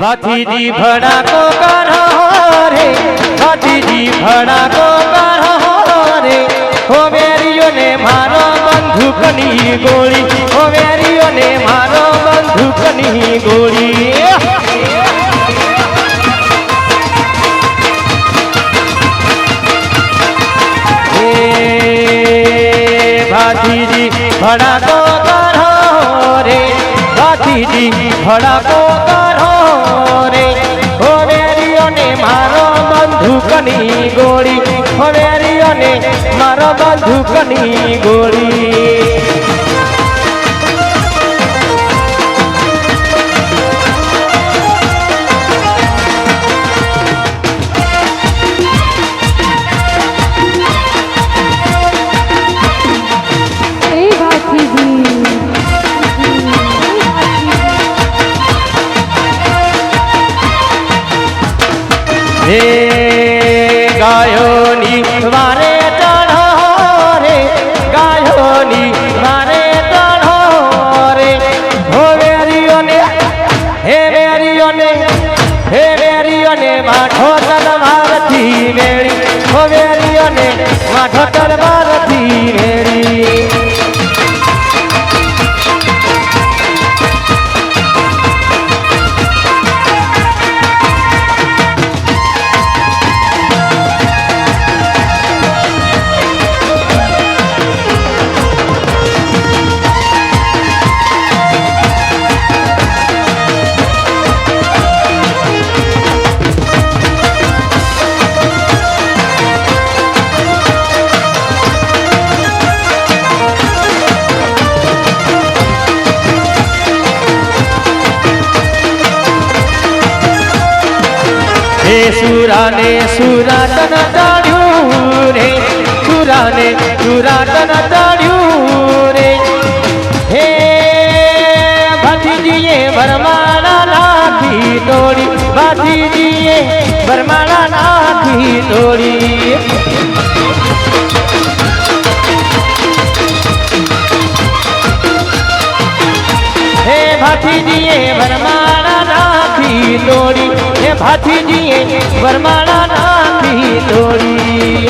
ભાતીજી ભણા કો કરો રે ભાતીજી ભણા કો કરો રે. હો વેરીઓને મારો બંદૂકની ગોળી હો વેરીઓને મારો બંદૂકની ગોળી. એ ભાતીજી ભડાકો કરો રે. હો વેરીઓને મારો બંદૂકની ગોળી. હો વેરીઓને મારો બંદૂકની ગોળી. હે ગાયોની સુરાને સુરાતન તાળ્યું રે સુરાને સુરાતન તાળ્યું રે. હે ભાતીજીએ વરમાળા નાખી તોડી ભાતીજીએ વરમાળા નાખી તોડી. હે ભાતીજીએ વરમાળા નાખી દોડી. એ ભાતીજીએ વરમાળા નાખી તોડી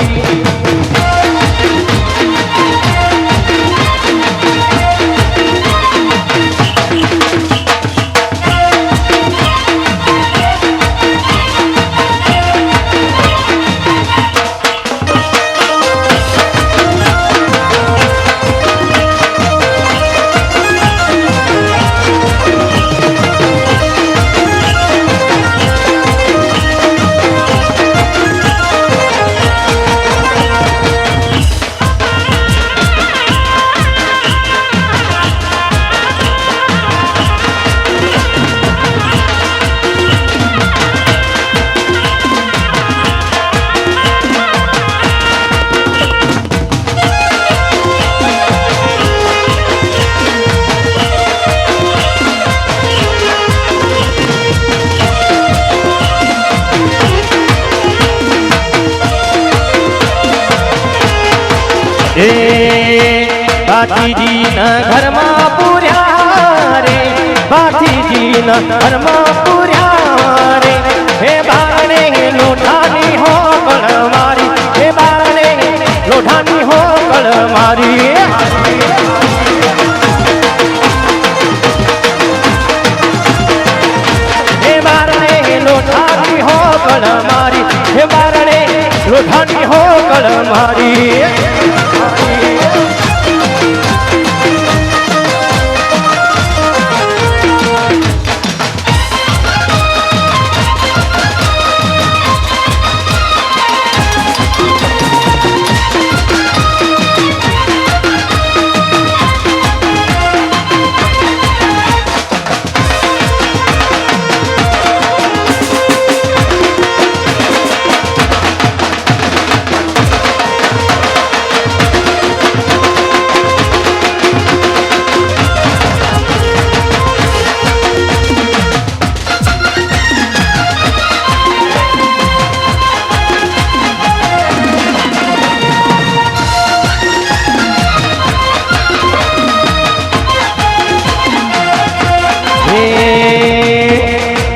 ભાતીજીના ઘરમાં પૂર્યા રે ભાતીજીના ઘરમાં પૂર્યા રે. હે બાણે લોઠાની હો કળ મારી, હે બાણે લોઠાની હો કળ મારી. હે બારણે લોઠાની હો કળ મારી, હે બારણે લોઠાની હો કળ મારી.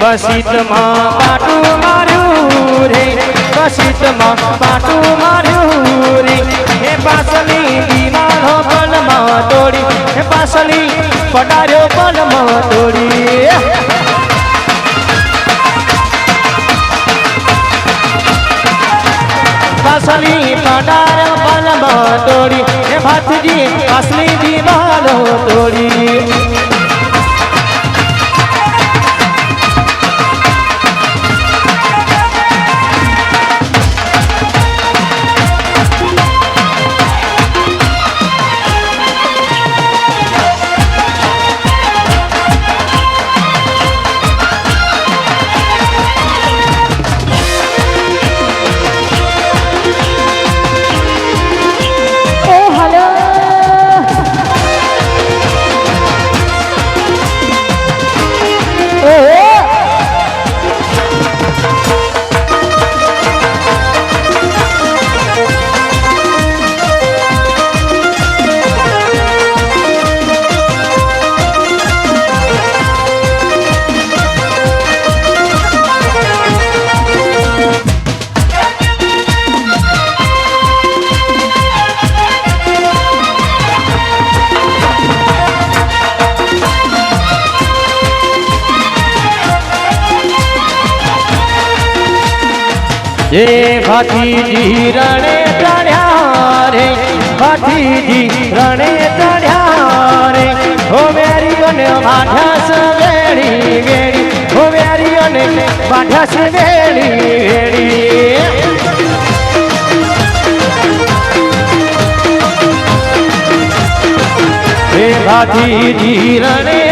કશિતમાં પાટું માર્યું રે કશિતમાં પાટું માર્યું રે. હે પાસલી દીવાલો પલમાં તોડી હે પાસલી પડાર્યો પલમાં તોડી પાસલી પડાર્યો પલમાં તોડી હે ભાતજી પાસલી દીવાનો તોડી એ ભાતીજી રણે ચડ્યા રે ભાતીજી રણે ચડ્યા રે હો અને બાઢાસ વેડી વેડી હો અને બાઢાસ વેડી વેડી હે રણે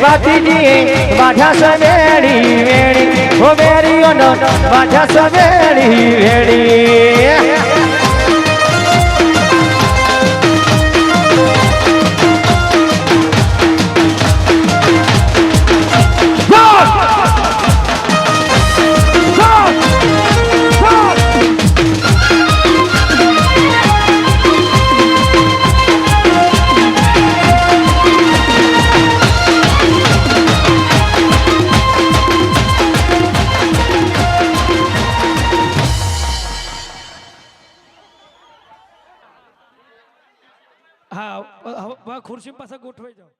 ભાતીજી માઠા સવેડી વેડી હો મેરીઓ ન માઠા સવેડી ખુરશી પાસે ગોઠવાઈ જાઓ.